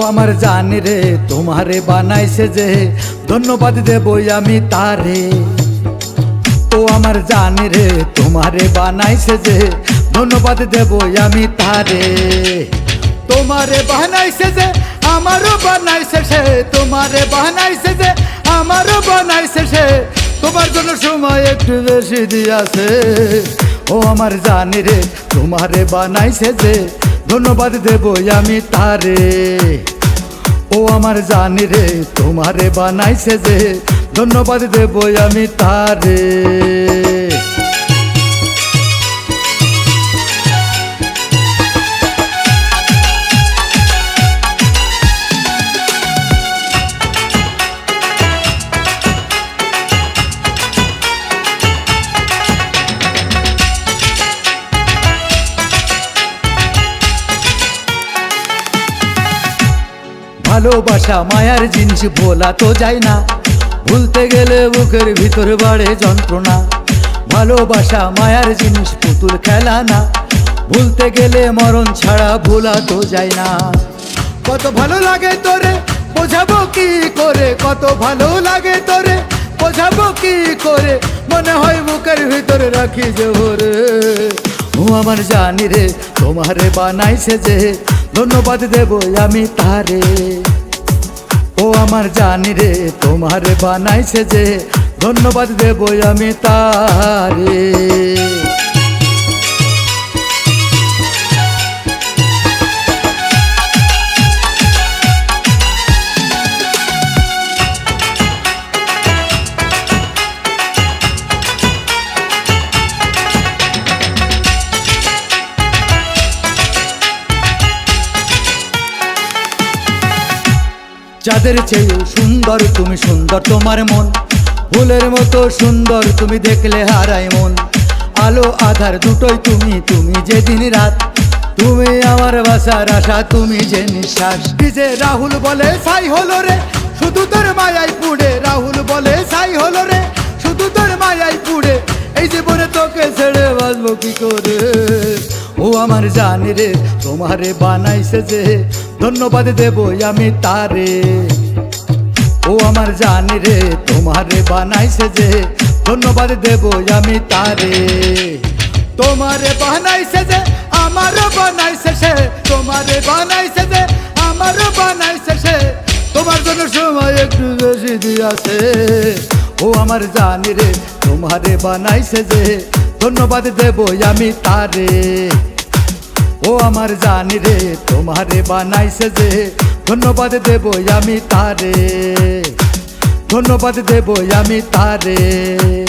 আমার জানি রে, তোমারে বানাইছে যে, ধন্যবাদ দেবই আমি তারে। ও আমার জানি রে, তোমারে বানাইছে যে, ধন্যবাদ দেবই আমি তারে। তোমারে বানাইছে যে, আমারও বানাইছে সে, তোমারে বানাইছে যে, আমারও বানাইছে সে, তোমার জন্য সময় একটু বেশি দিয়াছে। ও আমার জানি রে, তোমারে বানাইছে যে, ধন্যবাদ দেবই আমি তারে। ও আমার জানি রে তোমারে বানাইছে যে ধন্যবাদ দেবই আমি তারে। ভালোবাসা, মায়ার জিনিস বলা তো যায় না। ভুলতে গেলে বুকের ভিতর বাড়ে যন্ত্রণা। ভালোবাসা, মায়ার জিনিস পুতুল খেলা না। ভুলতে গেলে মরণ ছাড়া ভোলা তো যায় না। কত ভালো লাগে তোরে, বোঝাবো কি করে? কত ভালো লাগে তোরে, বোঝাবো কি করে? মনে হয় বুকের ভিতরে রাখি যে ভরে। ও আমার জানি রে, তোমারে বানাইছে যে, ধন্যবাদ দেব আমি তারে। আমার জানি রে তোমার বানাইছে যে ধন্যবাদ দেব আমি তারে। যাদের চেয়েও সুন্দর তুমি সুন্দর তোমার মন। ফুলের মতো সুন্দর তুমি দেখলে হারাই মন। আলো, আধার দুটোই তুমি তুমি যে দিন রাত। তুমি আমার বাসার আশা, তুমি যে নিঃশ্বাস। যে রাহুল বলে, সাই হলো রে। শুধু তোর মায়াই পুড়ে। রাহুল বলে, সাই হলো রে। শুধু তোর মায়াই পুড়ে। এই জীবনে তোকে ছেড়ে বাঁচবো কি করে? ও আমার জানি রে, তোমারে বানাইছে যে, ধন্যবাদ দেব আমি তারে। ও আমার জানি রে, তোমারে বানাইছে যে, ধন্যবাদ দেব আমি তারে। তোমারে বানাইছে যে, আমারও বানাইছে সে, তোমারে বানাইছে যে, আমারও বানাইছে সে, তোমার জন্য সময় একটু বেশি দিয়াছে। ও আমার জানি রে, তোমারে বানাইছে যে ধন্যবাদ দেব আমি তারে। ও আমার জানি রে, তোমারে বানাইছে যে। ধন্যবাদ দেব আমি তারে। ধন্যবাদ দেব আমি তারে।